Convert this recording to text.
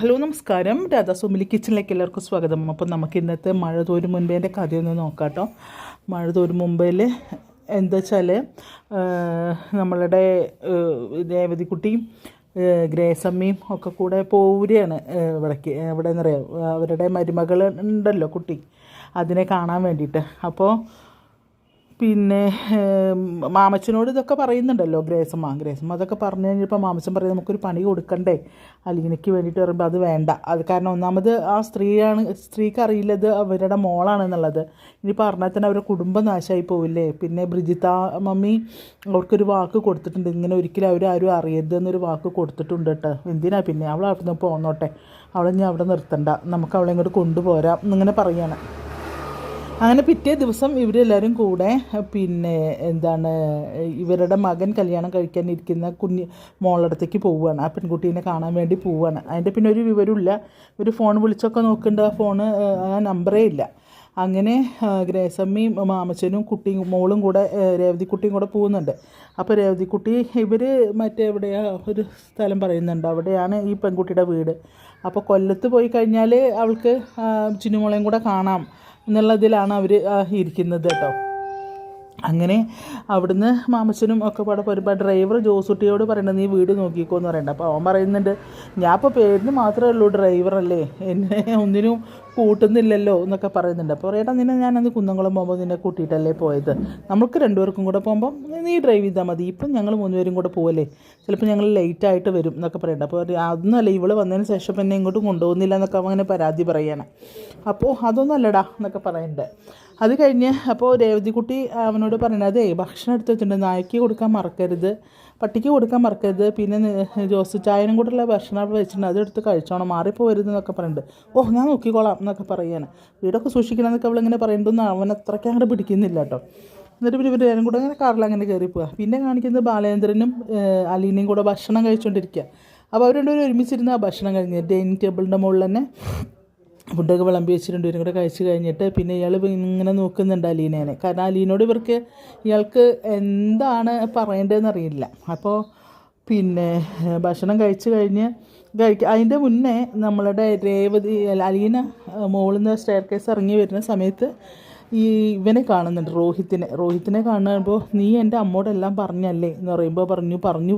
Hello നമസ്കാരം. രാധാ സുമിലി കിച്ചണിലേക്ക് എല്ലാവർക്കും സ്വാഗതം. അപ്പോൾ നമുക്ക് ഇന്നത്തെ മഴ തോരും മുൻപേന്റെ കഥയൊന്ന് നോക്കാം കേട്ടോ മഴ തോരും മുമ്പേൽ എന്താ വെച്ചാൽ നമ്മളുടെ രേവതിക്കുട്ടിയും ഗ്രേസമ്മയും ഒക്കെ കൂടെ പോവുകയാണ് ഇവിടേക്ക്. എവിടെ എന്നറിയാം അവരുടെ മരുമകൾ ഉണ്ടല്ലോ കുട്ടി. അതിനെ കാണാൻ വേണ്ടിയിട്ട്. അപ്പോൾ പിന്നെ മാമച്ചനോട് ഇതൊക്കെ പറയുന്നുണ്ടല്ലോ ഗ്രേസമ്മ. ഗ്രേസമ്മ അതൊക്കെ പറഞ്ഞു കഴിഞ്ഞപ്പോൾ മാമച്ചൻ പറയും നമുക്കൊരു പണി കൊടുക്കണ്ടേ? അലീനയ്ക്ക് വേണ്ടിയിട്ട് പറയുമ്പോൾ അത് വേണ്ട. അത് കാരണം ഒന്നാമത് ആ സ്ത്രീയാണ് സ്ത്രീക്ക് അറിയില്ലത് അവരുടെ മോളാണെന്നുള്ളത്. ഇനി പറഞ്ഞാൽ തന്നെ അവരുടെ കുടുംബം നാശമായി പോവില്ലേ? പിന്നെ ബ്രിജിത്ത മമ്മി അവർക്കൊരു വാക്ക് കൊടുത്തിട്ടുണ്ട്. ഇങ്ങനെ ഒരിക്കലും അവരാരും അറിയരുത് എന്നൊരു വാക്ക് കൊടുത്തിട്ടുണ്ട് കേട്ടോ. എന്തിനാ പിന്നെ? അവൾ നിന്ന് പോന്നോട്ടെ. അവളെ ഞാൻ അവിടെ നിർത്തണ്ട. നമുക്ക് അവളെ ഇങ്ങോട്ട് കൊണ്ടുപോരാം എന്നിങ്ങനെ പറയാണ്. അങ്ങനെ പിറ്റേ ദിവസം ഇവരെല്ലാവരും കൂടെ പിന്നെ എന്താണ് ഇവരുടെ മകൻ കല്യാണം കഴിക്കാനിരിക്കുന്ന കുഞ്ഞ് മോളടുത്തേക്ക് പോവുകയാണ്. ആ പെൺകുട്ടീനെ കാണാൻ വേണ്ടി പോവുകയാണ്. അതിന്റെ പിന്നെ ഒരു വിവരമില്ല ഒരു ഫോൺ വിളിച്ചൊക്കെ നോക്കേണ്ട ആ ഫോണ് ആ നമ്പറേ ഇല്ല. അങ്ങനെ ഗ്രേസമ്മയും മാമച്ചനും കുട്ടിയും മോളും കൂടെ രേവതിക്കുട്ടിയും കൂടെ പോകുന്നുണ്ട്. അപ്പോൾ രേവതിക്കുട്ടി ഇവർ മറ്റേ എവിടെയാ ഒരു സ്ഥലം പറയുന്നുണ്ട്. അവിടെയാണ് ഈ പെൺകുട്ടിയുടെ വീട്. അപ്പോൾ കൊല്ലത്ത് പോയി കഴിഞ്ഞാൽ അവൾക്ക് ചിന്നുമോളെയും കൂടെ കാണാം. എന്നുള്ളതിലാണ് അവർ ഇരിക്കുന്നത് കേട്ടോ. അങ്ങനെ അവിടുന്ന് മാമച്ചനും ഒക്കെ പാടെ ഒരുപാട് ഡ്രൈവർ ജോസുട്ടിയോട് പറയണത് നീ വീട് നോക്കിക്കോ എന്ന് പറയണ്ട. അപ്പോൾ അവൻ പറയുന്നുണ്ട് ഞാൻ ഇപ്പോൾ പേരിന് മാത്രമേ ഉള്ളൂ ഡ്രൈവറല്ലേ എന്നെ ഒന്നിനും കൂട്ടുന്നില്ലല്ലോ എന്നൊക്കെ പറയുന്നുണ്ട്. അപ്പോൾ പറയട്ടെ നിന്നെ ഞാനന്ന് കുന്നംകുളം പോകുമ്പോൾ നിന്നെ കൂട്ടിയിട്ടല്ലേ പോയത്? നമുക്ക് രണ്ടുപേർക്കും കൂടെ പോകുമ്പോൾ നീ ഡ്രൈവ് ചെയ്താൽ മതി. ഇപ്പം ഞങ്ങൾ മൂന്നുപേരും കൂടെ പോകല്ലേ ചിലപ്പോൾ ഞങ്ങൾ ലേറ്റ് ആയിട്ട് വരും എന്നൊക്കെ പറയണ്ട അപ്പോൾ അതൊന്നുമല്ല ഇവൾ വന്നതിന് ശേഷം എന്നെ ഇങ്ങോട്ട് കൊണ്ടുപോകുന്നില്ല എന്നൊക്കെ അങ്ങനെ പരാതി പറയണം. അപ്പോൾ അതൊന്നും അല്ലടാ എന്നൊക്കെ പറയുന്നുണ്ട്. അത് കഴിഞ്ഞ് അപ്പോൾ രേവതിക്കുട്ടി അവനോട് പറയണത് ഭക്ഷണം എടുത്ത് വെച്ചിട്ടുണ്ട്. നായ്ക്ക് കൊടുക്കാൻ മറക്കരുത്. പട്ടിക്ക് കൊടുക്കാൻ മറക്കരുത്. പിന്നെ ജോസ് ചായനും കൂടെയുള്ള ഭക്ഷണം വെച്ചിട്ടുണ്ട്. അതെടുത്ത് കഴിച്ചോണം. മാറിപ്പോകരുത് എന്നൊക്കെ പറയുന്നുണ്ട്. ഓ ഞാൻ നോക്കിക്കോളാം. എന്നൊക്കെ പറയാണ്. വീടൊക്കെ സൂക്ഷിക്കണം എന്നൊക്കെ അവളിങ്ങനെ പറയുന്നതൊന്നും അവൻ അത്രയ്ക്ക് അങ്ങോട്ട് പിടിക്കുന്നില്ല കേട്ടോ. എന്നിട്ട് ഇവർ ഇവരും കൂടെ അങ്ങനെ കാറിൽ അങ്ങനെ കയറി പോവുക പിന്നെ കാണിക്കുന്നത് ബാലേന്ദ്രനും അലീനയും കൂടെ ഭക്ഷണം കഴിച്ചുകൊണ്ടിരിക്കുക അപ്പോൾ അവർ രണ്ടുപേരും ഒരുമിച്ചിരുന്ന് ആ ഭക്ഷണം കഴിഞ്ഞ് ഡൈനിങ് ടേബിളിന്റെ മുകളിൽ തന്നെ ഫുഡൊക്കെ വിളമ്പി വെച്ച് രണ്ടുപേരും കൂടെ കഴിച്ച് കഴിഞ്ഞിട്ട് പിന്നെ ഇയാൾ ഇങ്ങനെ നോക്കുന്നുണ്ട് അലീനേനെ. കാരണം അലീനോട് ഇവർക്ക് ഇയാൾക്ക് എന്താണ് പറയേണ്ടതെന്ന് അറിയില്ല. അപ്പോൾ പിന്നെ ഭക്ഷണം കഴിച്ച് കഴിഞ്ഞ് കഴിക്കുക അതിന്റെ മുന്നേ നമ്മളുടെ രേവതി അലീന മുകളിൽ നിന്ന് സ്റ്റെയർ കേസ് ഇറങ്ങി വരുന്ന സമയത്ത് ഈ ഇവനെ കാണുന്നുണ്ട് രോഹിത്തിനെ രോഹിത്തിനെ കാണുമ്പോൾ നീ എന്റെ അമ്മോടെല്ലാം പറഞ്ഞല്ലേ? എന്ന് പറയുമ്പോൾ പറഞ്ഞു പറഞ്ഞു